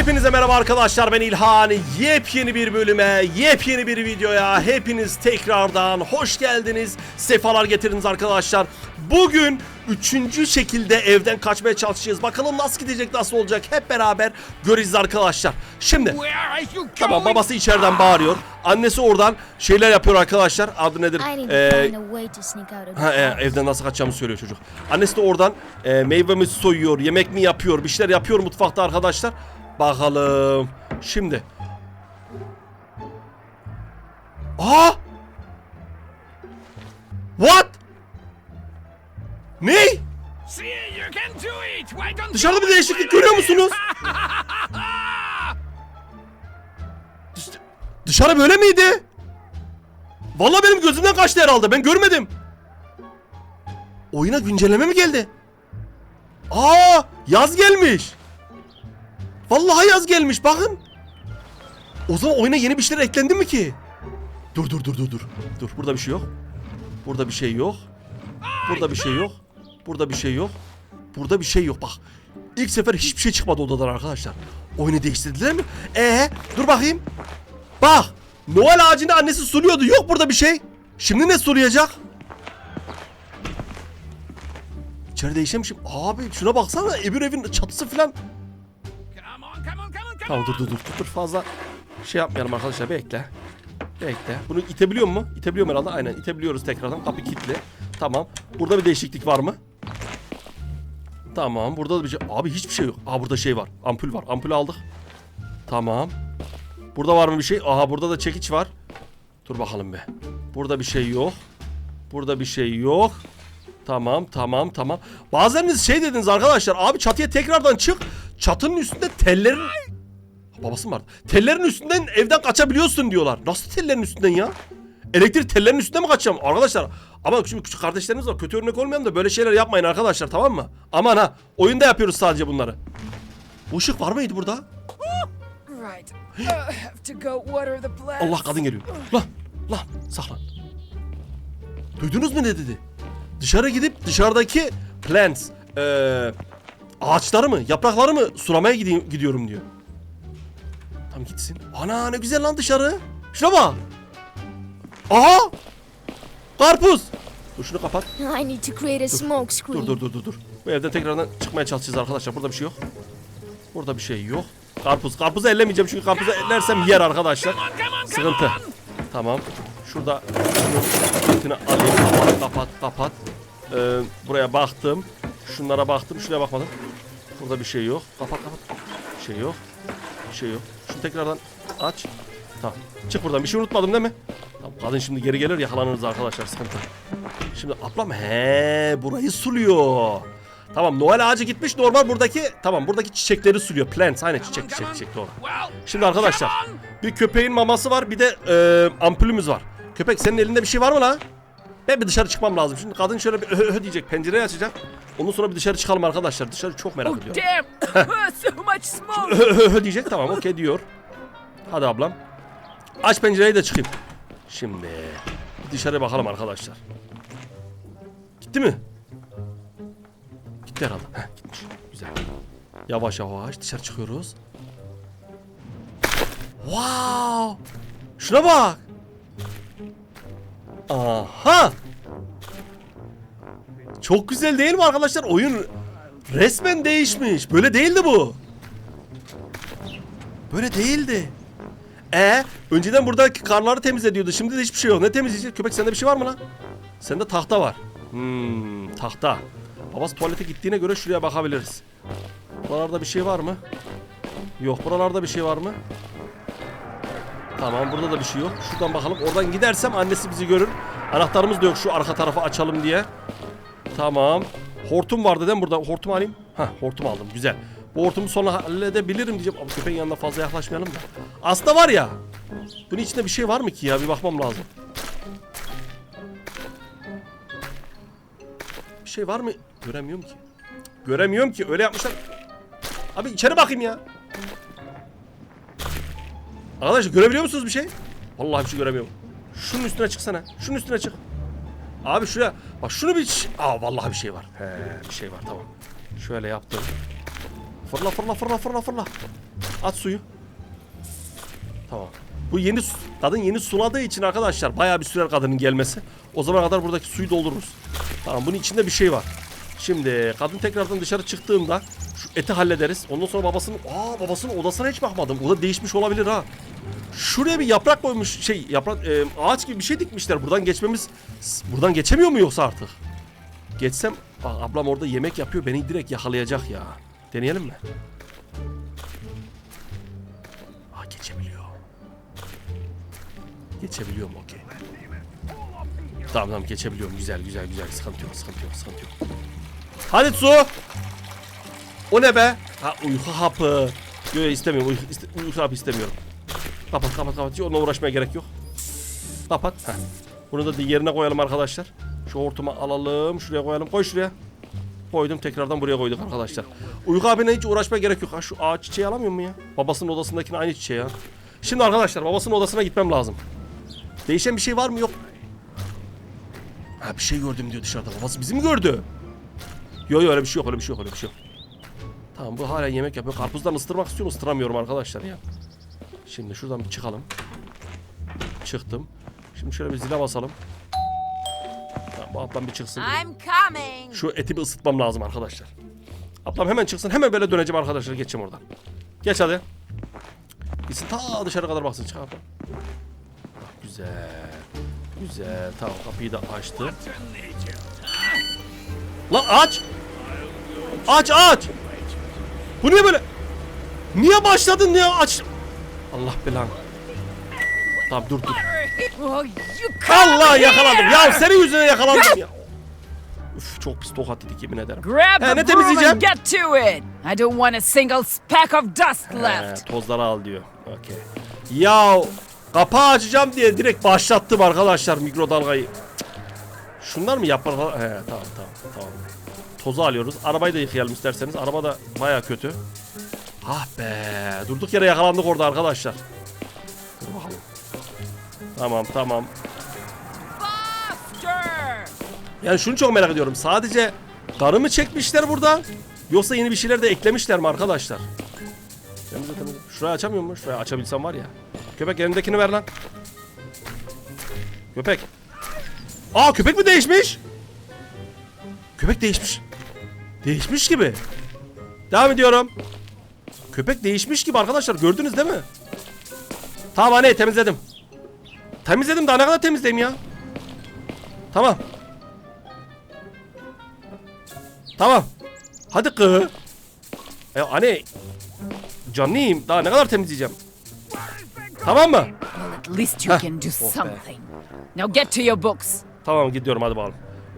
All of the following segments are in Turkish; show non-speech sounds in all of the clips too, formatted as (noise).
Hepinize merhaba arkadaşlar ben İlhan. Yepyeni bir bölüme, yepyeni bir videoya hepiniz tekrardan hoş geldiniz. Sefalar getirdiniz arkadaşlar. Bugün üçüncü şekilde evden kaçmaya çalışacağız. Bakalım nasıl gidecek, nasıl olacak hep beraber göreceğiz arkadaşlar. Şimdi tamam babası içeriden bağırıyor. Annesi oradan şeyler yapıyor arkadaşlar. Adı nedir? Ee, Ha, e, evden nasıl kaçacağımı söylüyor çocuk. Annesi de oradan e, meyvemi soyuyor, yemek mi yapıyor, bir şeyler yapıyor mutfakta arkadaşlar. Bakalım. Şimdi. Aa! What? Ne? Dışarıda bir değişiklik görüyor musunuz? Dış- Dışarı böyle miydi? Vallahi benim gözümden kaçtı herhalde. Ben görmedim. Oyuna güncelleme mi geldi? Aa, yaz gelmiş. Vallahi yaz gelmiş bakın. O zaman oyuna yeni bir şeyler eklendi mi ki? Dur dur dur dur dur. Dur burada bir şey yok. Burada bir şey yok. Burada bir şey yok. Burada bir şey yok. Burada bir şey yok bak. İlk sefer hiçbir şey çıkmadı odadan arkadaşlar. Oyunu değiştirdiler mi? Ee, dur bakayım. Bak. Noel ağacını annesi suluyordu. Yok burada bir şey. Şimdi ne sulayacak? İçeri değişemişim. Abi şuna baksana. Ebir evin çatısı falan. Tamam dur dur dur. Dur fazla şey yapmayalım arkadaşlar. Bekle. Bekle. Bunu itebiliyor mu? İtebiliyorum herhalde. Aynen itebiliyoruz tekrardan. Kapı kilitli. Tamam. Burada bir değişiklik var mı? Tamam. Burada da bir şey. Abi hiçbir şey yok. Aa burada şey var. Ampul var. Ampul aldık. Tamam. Burada var mı bir şey? Aha burada da çekiç var. Dur bakalım be. Burada bir şey yok. Burada bir şey yok. Tamam tamam tamam. Bazılarınız şey dediniz arkadaşlar. Abi çatıya tekrardan çık. Çatının üstünde tellerin... Babası mı vardı? Tellerin üstünden evden kaçabiliyorsun diyorlar. Nasıl tellerin üstünden ya? Elektrik tellerin üstünden mi kaçacağım? Arkadaşlar ama şimdi küçük kardeşleriniz var. Kötü örnek olmayalım da böyle şeyler yapmayın arkadaşlar tamam mı? Aman ha. Oyunda yapıyoruz sadece bunları. Bu ışık var mıydı burada? Allah kadın geliyor. Lan lan saklan. Duydunuz mu ne dedi? Dışarı gidip dışarıdaki plants eee ağaçları mı yaprakları mı sulamaya gideyim, gidiyorum diyor. Tam gitsin. Ana ne güzel lan dışarı. Şuna bak. Aha. Karpuz. Dur şunu kapat. I need to create a smoke screen. Dur dur dur dur dur. Bu evden tekrardan çıkmaya çalışacağız arkadaşlar. Burada bir şey yok. Burada bir şey yok. Karpuz. Karpuzu ellemeyeceğim çünkü karpuzu ellersem yer arkadaşlar. Come on, come on, come Sıkıntı. Tamam. Şurada şunu alayım. Kapat kapat kapat. Ee, buraya baktım. Şunlara baktım. Şuraya bakmadım. Burada bir şey yok. Kapat kapat. Bir şey yok. Bir şey yok. Şunu tekrardan aç. Tamam. Çık buradan. Bir şey unutmadım değil mi? Tamam. Kadın şimdi geri gelir yakalanırız arkadaşlar. Sıkıntı. Şimdi atlam. He, burayı suluyor. Tamam Noel ağacı gitmiş normal buradaki tamam buradaki çiçekleri suluyor. Plants aynen çiçek çiçek çiçek doğru. Şimdi arkadaşlar bir köpeğin maması var bir de e, ampulümüz var. Köpek senin elinde bir şey var mı la? Ben bir dışarı çıkmam lazım. Şimdi kadın şöyle bir öhö öhö diyecek pencereyi açacak. Ondan sonra bir dışarı çıkalım arkadaşlar. Dışarı çok merak Oh ediyorum. damn! (laughs) so much smoke. Öhö öhö öhö diyecek tamam okey diyor. Hadi ablam. Aç pencereyi de çıkayım. Şimdi dışarı bakalım arkadaşlar. Gitti mi? Gitti herhalde. Heh, gitmiş. Güzel. Yavaş yavaş dışarı çıkıyoruz. Wow! Şuna bak. Aha! Çok güzel değil mi arkadaşlar? Oyun resmen değişmiş. Böyle değildi bu. Böyle değildi. E önceden buradaki karları temizlediyordu. Şimdi de hiçbir şey yok. Ne temizleyecek? Köpek sende bir şey var mı lan? Sende tahta var. Hmm, tahta. Babası tuvalete gittiğine göre şuraya bakabiliriz. Buralarda bir şey var mı? Yok. Buralarda bir şey var mı? Tamam burada da bir şey yok. Şuradan bakalım. Oradan gidersem annesi bizi görür. Anahtarımız da yok şu arka tarafı açalım diye. Tamam. Hortum vardı değil mi burada? Hortum alayım. Hah hortum aldım. Güzel. Bu hortumu sonra halledebilirim diyeceğim. Ama köpeğin yanına fazla yaklaşmayalım da. Aslında var ya. Bunun içinde bir şey var mı ki ya? Bir bakmam lazım. Bir şey var mı? Göremiyorum ki. Göremiyorum ki. Öyle yapmışlar. Abi içeri bakayım ya. Arkadaşlar görebiliyor musunuz bir şey? Vallahi bir şey göremiyorum. Şunun üstüne çıksana. Şunun üstüne çık. Abi şuraya bak şunu bir Aa vallahi bir şey var. He bir şey var tamam. Şöyle yaptım. Fırla fırla fırla fırla fırla. At suyu. Tamam. Bu yeni su- kadın yeni suladığı için arkadaşlar bayağı bir sürer kadının gelmesi. O zamana kadar buradaki suyu doldururuz. Tamam bunun içinde bir şey var. Şimdi kadın tekrardan dışarı çıktığında şu eti hallederiz. Ondan sonra babasının aa babasının odasına hiç bakmadım. O da değişmiş olabilir ha. Şuraya bir yaprak koymuş şey yaprak e, ağaç gibi bir şey dikmişler. Buradan geçmemiz buradan geçemiyor mu yoksa artık? Geçsem bak ablam orada yemek yapıyor beni direkt yakalayacak ya. Deneyelim mi? Aa geçebiliyor. Geçebiliyorum okey. Tamam tamam geçebiliyorum. Güzel güzel güzel. Sıkıntı yok sıkıntı yok sıkıntı yok. Hadi su. O ne be? Ha uyku hapı. Yok istemiyorum. Uyku, iste- uyku hapı istemiyorum. Kapat kapat kapat. Hiç Onunla uğraşmaya gerek yok. Kapat. Heh. Bunu da yerine koyalım arkadaşlar. Şu hortumu alalım. Şuraya koyalım. Koy şuraya. Koydum tekrardan buraya koyduk arkadaşlar. Uyku abine hiç uğraşmaya gerek yok. Ha şu ağaç çiçeği alamıyor mu ya? Babasının odasındakine aynı çiçeği ya. Şimdi arkadaşlar babasının odasına gitmem lazım. Değişen bir şey var mı? Yok. Ha bir şey gördüm diyor dışarıda. Babası bizi mi gördü? Yok yok öyle bir şey yok öyle bir şey yok öyle bir şey yok. Tamam bu hala yemek yapıyor. Karpuzdan ısırmak istiyorum ısıramıyorum arkadaşlar ya. Şimdi şuradan bir çıkalım. Çıktım. Şimdi şöyle bir zile basalım. Tamam bu ablam bir çıksın. I'm coming. Şu eti bir ısıtmam lazım arkadaşlar. Ablam hemen çıksın hemen böyle döneceğim arkadaşlar geçeceğim oradan. Geç hadi. Gitsin ta dışarı kadar baksın çık ablam. Ah, Güzel. Güzel. Tamam kapıyı da açtı. Lan aç. Aç aç. Bu niye böyle? Niye başladın niye aç? Allah belanı. Tamam dur dur. Allah yakaladım. Ya senin yüzüne yakalandım ya. Üf çok pis tokat yedik yemin ederim. Grab He, ne temizleyeceğim? get to it. I don't want a single speck of dust He, left. tozları al diyor. Okey. Ya kapağı açacağım diye direkt başlattım arkadaşlar mikrodalgayı. Şunlar mı yapar? He tamam tamam tamam. Tozu alıyoruz. Arabayı da yıkayalım isterseniz. Araba da baya kötü. Ah be. Durduk yere yakalandık orada arkadaşlar. Dur bakalım. Tamam tamam. Yani şunu çok merak ediyorum. Sadece karı mı çekmişler burada? Yoksa yeni bir şeyler de eklemişler mi arkadaşlar? Temizle, temizle. Şurayı açamıyor mu? Şurayı açabilsem var ya. Köpek elindekini ver lan. Köpek. Aa köpek mi değişmiş? Köpek değişmiş. Değişmiş gibi. Devam ediyorum. Köpek değişmiş gibi arkadaşlar gördünüz değil mi? Tamam anne temizledim. Temizledim daha ne kadar temizleyeyim ya? Tamam. Tamam. Hadi kı. E anne. Canlıyım. Daha ne kadar temizleyeceğim? Tamam mı? Well, at least you Heh. can do Oh be. something. Now get to your books. Tamam gidiyorum hadi bakalım.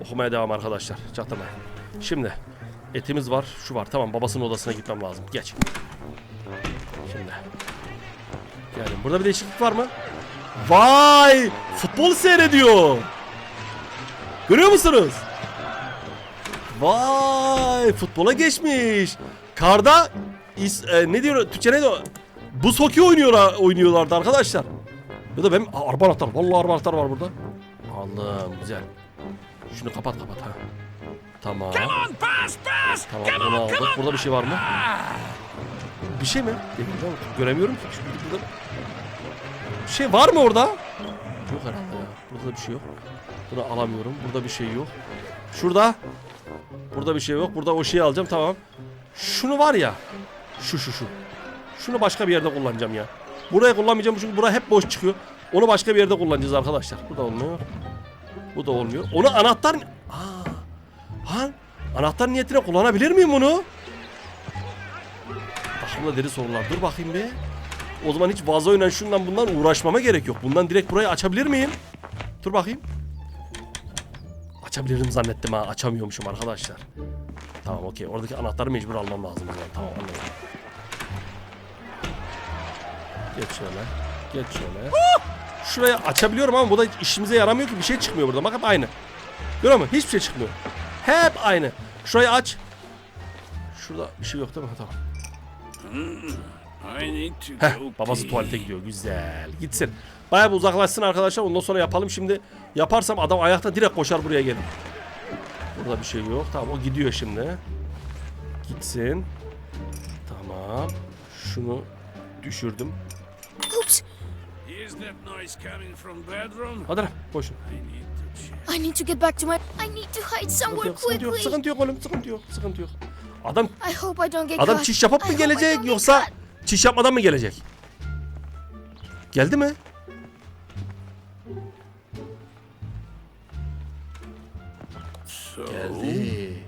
Okumaya devam arkadaşlar. Çaktırmayın. Şimdi etimiz var. Şu var. Tamam babasının odasına gitmem lazım. Geç. Şimdi. Geldim. Burada bir değişiklik var mı? Vay! Futbol seyrediyor. Görüyor musunuz? Vay! Futbola geçmiş. Karda is, e, ne diyor? Türkçe neydi o? Buz hokeyi oynuyorlar, oynuyorlardı arkadaşlar. Ya da benim Aa, araba anahtarı. Vallahi araba anahtarı var burada. Aldım güzel. Şunu kapat kapat ha. Tamam. Tamam onu on, aldık. Burada bir şey var mı? Bir şey mi? Bilmiyorum. Göremiyorum ki. Şu- Burada... Bir şey var mı orada? Yok herhalde ya. Burada da bir şey yok. Bunu alamıyorum. Burada bir şey yok. Şurada. Burada bir şey yok. Burada o şeyi alacağım tamam. Şunu var ya. Şu şu şu. Şunu başka bir yerde kullanacağım ya. Buraya kullanmayacağım çünkü bura hep boş çıkıyor. Onu başka bir yerde kullanacağız arkadaşlar. Bu da olmuyor. Bu da olmuyor. Onu anahtar... Ha? Anahtar niyetine kullanabilir miyim bunu? Aklımda deri sorular. Dur bakayım bir. O zaman hiç vazoyla şundan bundan uğraşmama gerek yok. Bundan direkt burayı açabilir miyim? Dur bakayım. Açabilirim zannettim ha. Açamıyormuşum arkadaşlar. Tamam okey. Oradaki anahtarı mecbur almam lazım. zaman. Tamam anladım. Geç şöyle. Geç şöyle. Şurayı açabiliyorum ama bu da işimize yaramıyor ki. Bir şey çıkmıyor burada. Bak hep aynı. Görüyor musun? Hiçbir şey çıkmıyor. Hep aynı. Şurayı aç. Şurada bir şey yok değil mi? Tamam. To Heh, babası tuvalete gidiyor. Güzel. Gitsin. Bayağı bir uzaklaşsın arkadaşlar. Ondan sonra yapalım. Şimdi yaparsam adam ayakta direkt koşar buraya gelir. Burada bir şey yok. Tamam o gidiyor şimdi. Gitsin. Tamam. Şunu düşürdüm. Oops. Hadi lan koşun. I need to check. I need to get back to my. I need to hide Sıkıntı somewhere yok, sıkıntı yok, quickly. sıkıntı yok oğlum, sıkıntı yok, sıkıntı yok. Adam I hope I don't get adam caught. çiş yapıp I mı hope I gelecek don't get yoksa caught. çiş yapmadan mı gelecek? Geldi mi? So, Geldi.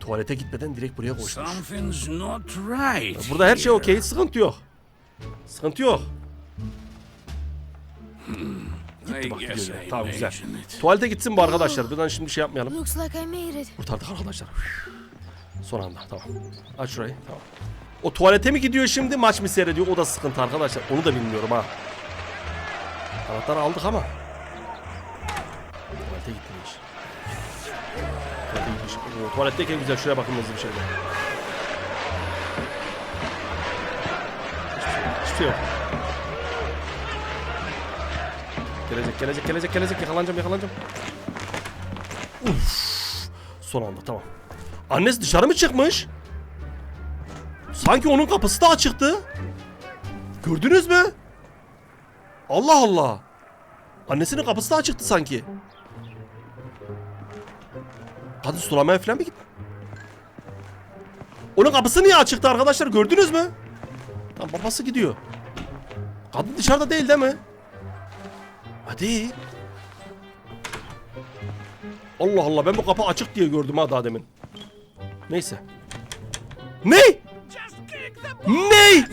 Tuvalete gitmeden direkt buraya koşmuş. something's not right. Burada her şey here. okey, sıkıntı yok. Sıkıntı yok. I bak gidiyor. I Tamam, güzel. Tuvalete gitsin bu arkadaşlar. Buradan şimdi şey yapmayalım. Looks like I made it. Kurtardık arkadaşlar. Son anda tamam. Aç şurayı tamam. O tuvalete mi gidiyor şimdi maç mı seyrediyor o da sıkıntı arkadaşlar. Onu da bilmiyorum ha. Anahtarı aldık ama. Tuvalete gitmiş. Tuvalete gitmiş. Oo, tuvaletteyken güzel şuraya bakın hızlı bir şekilde. Hiçbir şey yok. Gelecek gelecek gelecek gelecek yakalanacağım yakalanacağım. Son anda tamam. Annesi dışarı mı çıkmış? Sanki onun kapısı da açıktı. Gördünüz mü? Allah Allah. Annesinin kapısı da açıktı sanki. Kadın sulamaya falan mı gitti? Onun kapısı niye açıktı arkadaşlar gördünüz mü? Tamam babası gidiyor. Kadın dışarıda değil değil mi? Hadi. Allah Allah ben bu kapı açık diye gördüm ha daha demin. Neyse. Ne? Ne?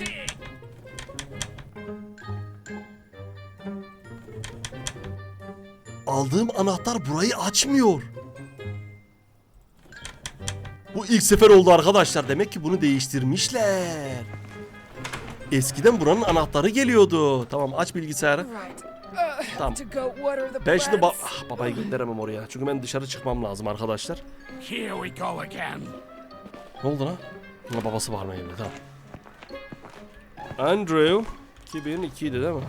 Aldığım anahtar burayı açmıyor. Bu ilk sefer oldu arkadaşlar. Demek ki bunu değiştirmişler. Eskiden buranın anahtarı geliyordu. Tamam aç bilgisayarı. Tamam. Ben şimdi ba- ah, babayı gönderemem oraya. Çünkü ben dışarı çıkmam lazım arkadaşlar. Here we go again. Ne oldu lan? Ha, babası var mı evde? Tamam. Andrew 2002 idi değil mi?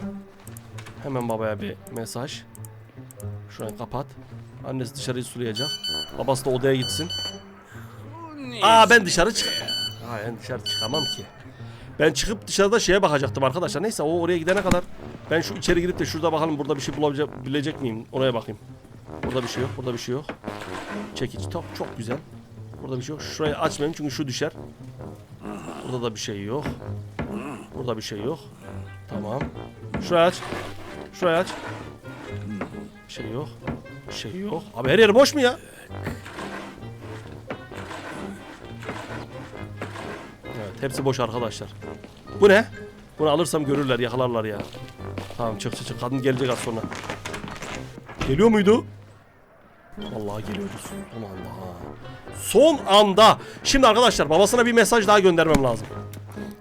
Hemen babaya bir mesaj. Şurayı kapat. Annesi dışarıyı sulayacak. Babası da odaya gitsin. Aa ben dışarı çık. Aa ben dışarı çıkamam ki. Ben çıkıp dışarıda şeye bakacaktım arkadaşlar. Neyse o oraya gidene kadar ben şu içeri girip de şurada bakalım burada bir şey bulabilecek bilecek miyim? Oraya bakayım. Burada bir şey yok. Burada bir şey yok. Çekiç top çok güzel. Burada bir şey yok. Şurayı açmayayım çünkü şu düşer. Burada da bir şey yok. Burada bir şey yok. Tamam. Şurayı aç. Şurayı aç. Bir şey yok. Bir şey yok. Abi her yer boş mu ya? Hepsi boş arkadaşlar. Bu ne? Bunu alırsam görürler yakalarlar ya. Tamam çık çık çık kadın gelecek az sonra. Geliyor muydu? Vallahi geliyoruz. Son anda. Son anda. Şimdi arkadaşlar babasına bir mesaj daha göndermem lazım.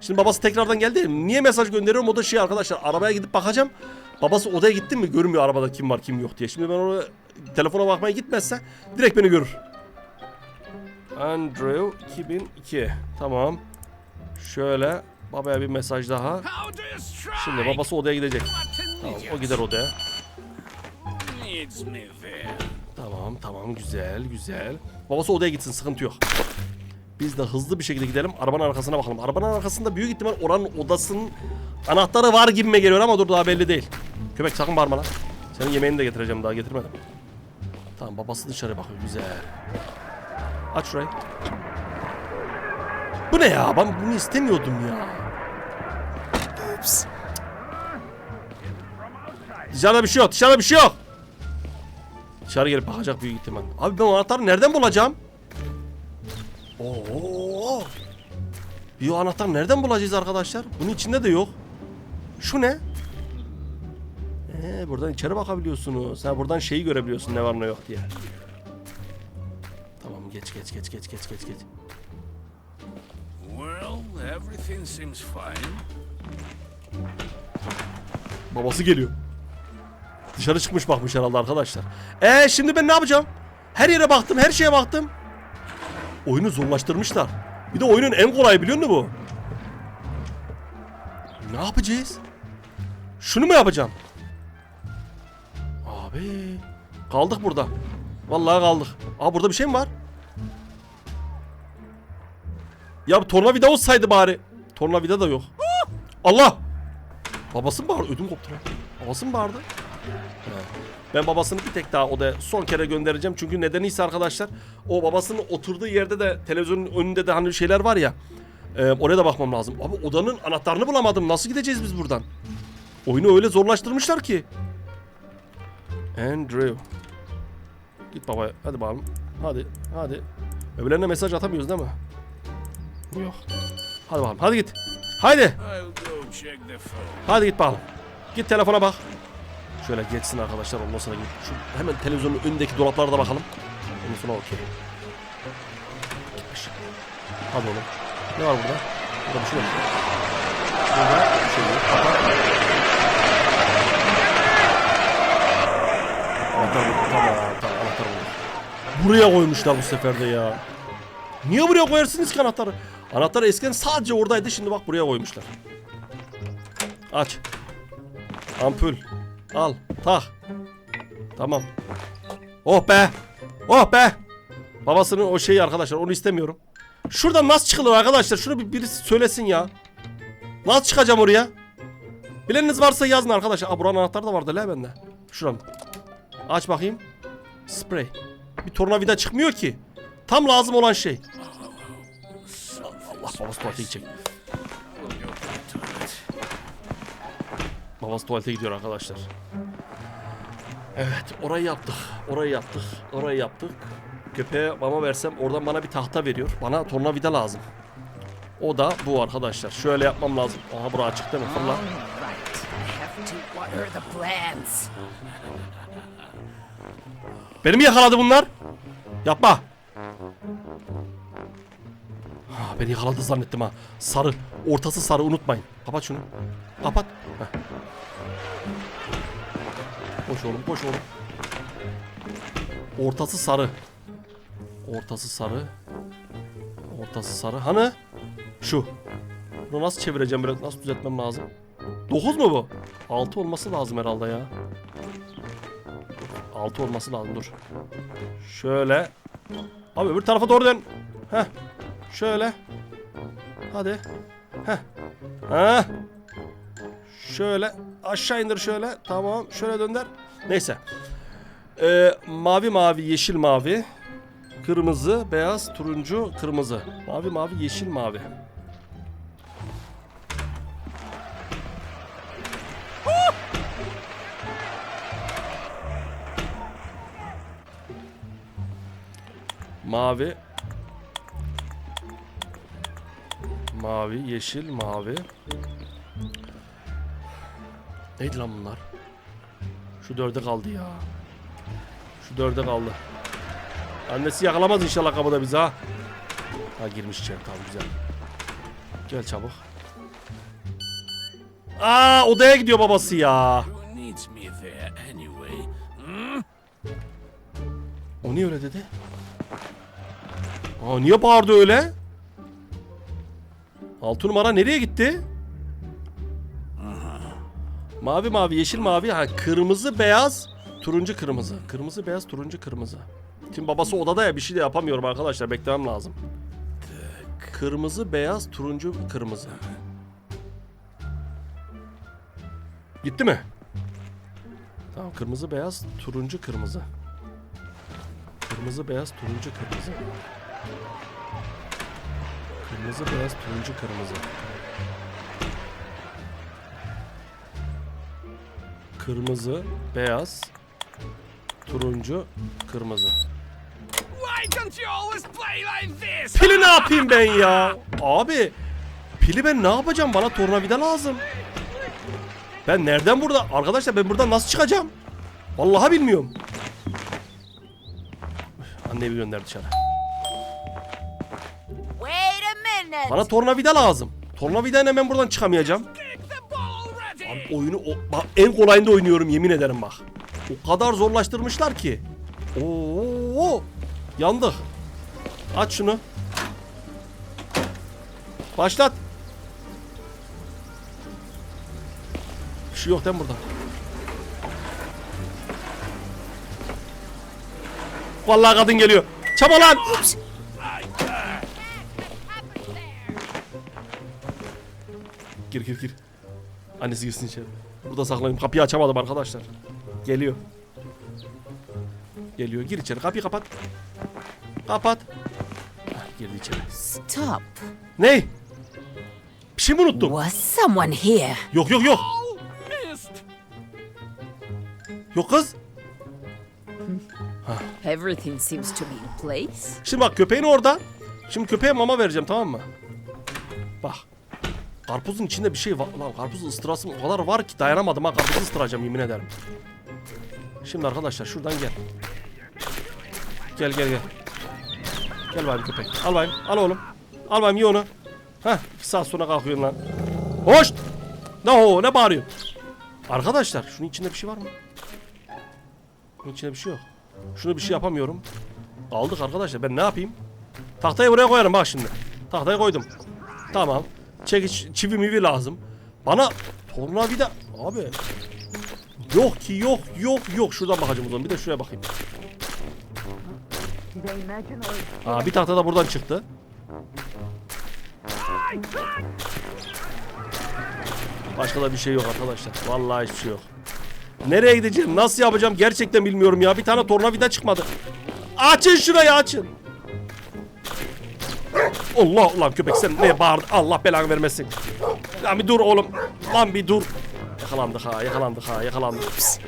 Şimdi babası tekrardan geldi. Niye mesaj gönderiyorum? O da şey arkadaşlar arabaya gidip bakacağım. Babası odaya gitti mi görmüyor arabada kim var kim yok diye. Şimdi ben oraya telefona bakmaya gitmezse direkt beni görür. Andrew 2002. Tamam. Şöyle babaya bir mesaj daha. Şimdi babası odaya gidecek. Tamam o gider odaya. Tamam tamam güzel güzel. Babası odaya gitsin sıkıntı yok. Biz de hızlı bir şekilde gidelim arabanın arkasına bakalım. Arabanın arkasında büyük ihtimal oranın odasının anahtarı var gibime geliyor ama dur daha belli değil. Köpek sakın bağırma lan. Senin yemeğini de getireceğim daha getirmedim. Tamam babası dışarı bakıyor güzel. Aç şurayı. Bu ne ya? Ben bunu istemiyordum ya. Oops. Dışarıda bir şey yok. Dışarıda bir şey yok. Dışarı gelip bakacak büyük ihtimal. Abi ben anahtarı nereden bulacağım? Oo. Bir o anahtar nereden bulacağız arkadaşlar? Bunun içinde de yok. Şu ne? Ee, buradan içeri bakabiliyorsunuz. Ha buradan şeyi görebiliyorsun ne var ne yok diye. Tamam geç geç geç geç geç geç geç. Everything seems fine. Babası geliyor. Dışarı çıkmış bakmış herhalde arkadaşlar. Ee şimdi ben ne yapacağım? Her yere baktım, her şeye baktım. Oyunu zorlaştırmışlar. Bir de oyunun en kolayı biliyor musun bu? Ne yapacağız? Şunu mu yapacağım? Abi kaldık burada. Vallahi kaldık. Aa burada bir şey mi var? Ya tornavida olsaydı bari. Tornavida da yok. Allah! Babası mı bağırdı? Ödüm koptu lan. Babası mı bağırdı? Ben babasını bir tek daha odaya son kere göndereceğim. Çünkü nedeniyse arkadaşlar o babasının oturduğu yerde de televizyonun önünde de hani şeyler var ya. e, oraya da bakmam lazım. Abi odanın anahtarını bulamadım. Nasıl gideceğiz biz buradan? Oyunu öyle zorlaştırmışlar ki. Andrew. Git babaya. Hadi bakalım. Hadi. Hadi. Öbürlerine mesaj atamıyoruz değil mi? Yok. Hadi bakalım. Hadi git. Haydi. Hadi git bakalım. Git telefona bak. Şöyle geçsin arkadaşlar ondan sonra git. Şu hemen televizyonun önündeki dolaplara da bakalım. Ondan sonra okey. Gitmiş. Hadi oğlum. Ne var burada? Burada bir şey yok. Burada bir şey yok. Anahtar bu. Tamam tamam anahtar bu. Buraya koymuşlar bu sefer de ya. Niye buraya koyarsınız ki anahtarı? Anahtar eskiden sadece oradaydı şimdi bak buraya koymuşlar. Aç. Ampul. Al. Tak. Tamam. Oh be. Oh be. Babasının o şeyi arkadaşlar onu istemiyorum. Şuradan nasıl çıkılır arkadaşlar? Şunu bir birisi söylesin ya. Nasıl çıkacağım oraya? Bileniniz varsa yazın arkadaşlar. Aa buranın anahtarı da vardı la bende. Şuram. Aç bakayım. Sprey. Bir tornavida çıkmıyor ki. Tam lazım olan şey. Babası tuvalete gidecek. Babası tuvalete gidiyor arkadaşlar. Evet orayı yaptık. Orayı yaptık. Orayı yaptık. Köpeğe mama versem oradan bana bir tahta veriyor. Bana tornavida lazım. O da bu arkadaşlar. Şöyle yapmam lazım. Aha bura açık değil mi? Fırla. Beni mi yakaladı bunlar? Yapma. Ha, beni yakaladı zannettim ha. Sarı. Ortası sarı unutmayın. Kapat şunu. Kapat. Heh. Koş oğlum koş oğlum. Ortası sarı. Ortası sarı. Ortası sarı. Hani? Şu. Bunu nasıl çevireceğim biraz? Nasıl düzeltmem lazım? 9 mu bu? 6 olması lazım herhalde ya. 6 olması lazım dur. Şöyle. Abi öbür tarafa doğru dön. Heh. Şöyle. Hadi. Heh. Heh. Şöyle. Aşağı indir şöyle. Tamam. Şöyle dönder. Neyse. Ee, mavi mavi yeşil mavi. Kırmızı, beyaz, turuncu, kırmızı. Mavi mavi yeşil mavi. Mavi. Mavi, yeşil, mavi. Neydi lan bunlar? Şu dörde kaldı ya. Şu dörde kaldı. Annesi yakalamaz inşallah kapıda bizi ha. Ha girmiş içeri tamam güzel. Gel çabuk. Aa odaya gidiyor babası ya. Hmm? O niye öyle dedi? Aa niye bağırdı öyle? Altı numara nereye gitti? Mavi mavi yeşil mavi ha kırmızı beyaz turuncu kırmızı. Kırmızı beyaz turuncu kırmızı. Şimdi babası odada ya bir şey de yapamıyorum arkadaşlar beklemem lazım. Kırmızı beyaz turuncu kırmızı. Gitti mi? Tamam kırmızı beyaz turuncu kırmızı. Kırmızı beyaz turuncu kırmızı. Kırmızı beyaz turuncu kırmızı. Kırmızı beyaz turuncu kırmızı. Pili ne yapayım ben ya? Abi pili ben ne yapacağım? Bana tornavida lazım. Ben nereden burada? Arkadaşlar ben buradan nasıl çıkacağım? Vallahi bilmiyorum. Anne bir gönder dışarı. Bana tornavida lazım. Tornavidayla hemen buradan çıkamayacağım. Abi oyunu o, bak en kolayında oynuyorum yemin ederim bak. O kadar zorlaştırmışlar ki. Oo! Yandık. Aç şunu. Başlat. Bir şey yok değil mi burada? Vallahi kadın geliyor. Çabuk lan. Gir gir gir. Annesi girsin içeri. Burada saklanayım. Kapıyı açamadım arkadaşlar. Geliyor. Geliyor. Gir içeri. Kapıyı kapat. Kapat. Girdi içeri. Stop. Ne? Bir şey mi unuttum? Was someone here? Yok yok yok. Yok kız. Everything seems to be in place. Şimdi bak köpeğin orada. Şimdi köpeğe mama vereceğim tamam mı? Bak. Karpuzun içinde bir şey var. Lan karpuzu ıstırasım o kadar var ki dayanamadım ha. Karpuzu ıstıracağım yemin ederim. Şimdi arkadaşlar şuradan gel. Gel gel gel. Gel bakayım köpek. Al bakayım. Al oğlum. Al bakayım ye onu. Heh. iki saat sonra kalkıyorsun lan. Hoş. Ne o ne bağırıyorsun? Arkadaşlar şunun içinde bir şey var mı? Bunun içinde bir şey yok. Şunu bir şey yapamıyorum. Aldık arkadaşlar. Ben ne yapayım? Tahtayı buraya koyarım bak şimdi. Tahtayı koydum. Tamam. Çekiç, çivi mivi lazım. Bana tornavida abi. Yok ki yok yok yok. Şuradan bakacağım o zaman. Bir de şuraya bakayım. Aa, bir tahta da buradan çıktı. Başka da bir şey yok arkadaşlar. Vallahi hiçbir şey yok. Nereye gideceğim? Nasıl yapacağım? Gerçekten bilmiyorum ya. Bir tane tornavida çıkmadı. Açın şurayı açın. Allah Allah köpek sen ne bağırdın? Allah belanı vermesin. Lan bir dur oğlum. Lan bir dur. Yakalandık ha, yakalandık ha, yakalandık. Pis.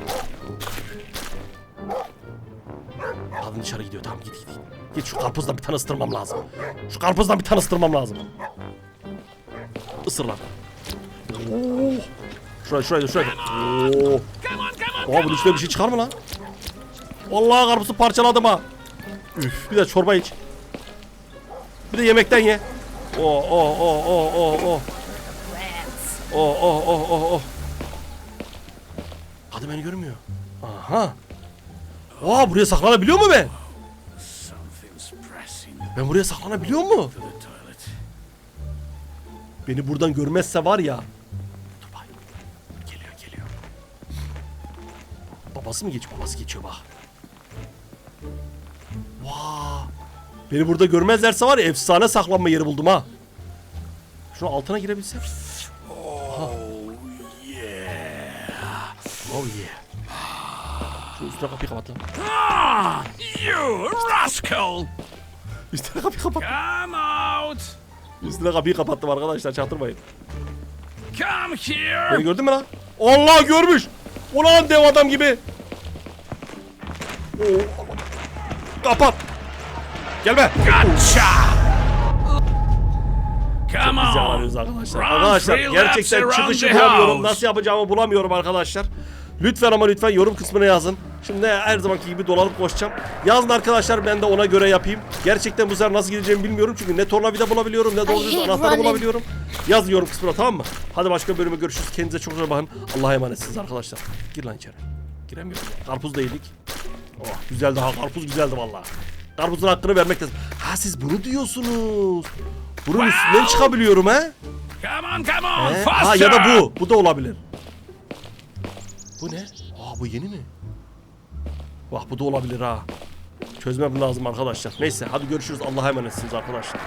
Kadın dışarı gidiyor. Tamam git git. Git şu karpuzdan bir tane ısırmam lazım. Şu karpuzdan bir tane ısırmam lazım. Isır lan. Oo. Şuraya şuraya şuraya. Oo. On. Oha bunun içinde bir şey çıkar mı lan? Vallahi karpuzu parçaladım ha. Üf bir de çorba iç. Bir de yemekten ye. Oh oh oh oh oh oh. Oh oh oh oh oh. Kadın beni görmüyor. Aha. Oha buraya saklanabiliyor mu ben? Ben buraya saklanabiliyor mu? Beni buradan görmezse var ya. Dur. Geliyor geliyor. Babası mı geçiyor? Babası geçiyor bak. Beni burada görmezlerse var ya efsane saklanma yeri buldum ha. Şunu altına girebilsem. Oh, yeah. Oh yeah. Şu üstüne kapıyı kapat lan. Ah, you rascal. Üstüne kapıyı kapat. Come out. Üstüne kapıyı kapattım arkadaşlar çaktırmayın. Come here. Beni gördün mü lan? Allah görmüş. Ulan dev adam gibi. Oo. Kapat. Gelme. Gotcha. Come on. arkadaşlar. Run Arkadaşlar three gerçekten çıkışı bulamıyorum. Nasıl yapacağımı bulamıyorum arkadaşlar. Lütfen ama lütfen yorum kısmına yazın. Şimdi her zamanki gibi dolanıp koşacağım. Yazın arkadaşlar ben de ona göre yapayım. Gerçekten bu sefer nasıl gideceğimi bilmiyorum. Çünkü ne tornavida bulabiliyorum ne doğru anahtarı bulabiliyorum. Yazın yorum kısmına tamam mı? Hadi başka bölüme görüşürüz. Kendinize çok iyi bakın. Allah'a emanetsiniz arkadaşlar. Gir lan içeri. Giremiyorum. Karpuz da yedik. Oh güzeldi ha karpuz güzeldi vallahi. Karpuzun hakkını vermek lazım. Ha siz bunu diyorsunuz. Bunun üstünden çıkabiliyorum ha? Come on, come on. He? Faster. Ha ya da bu. Bu da olabilir. Bu ne? Aa bu yeni mi? Bak bu da olabilir ha. Çözmem lazım arkadaşlar. Neyse hadi görüşürüz. Allah'a emanetsiniz arkadaşlar.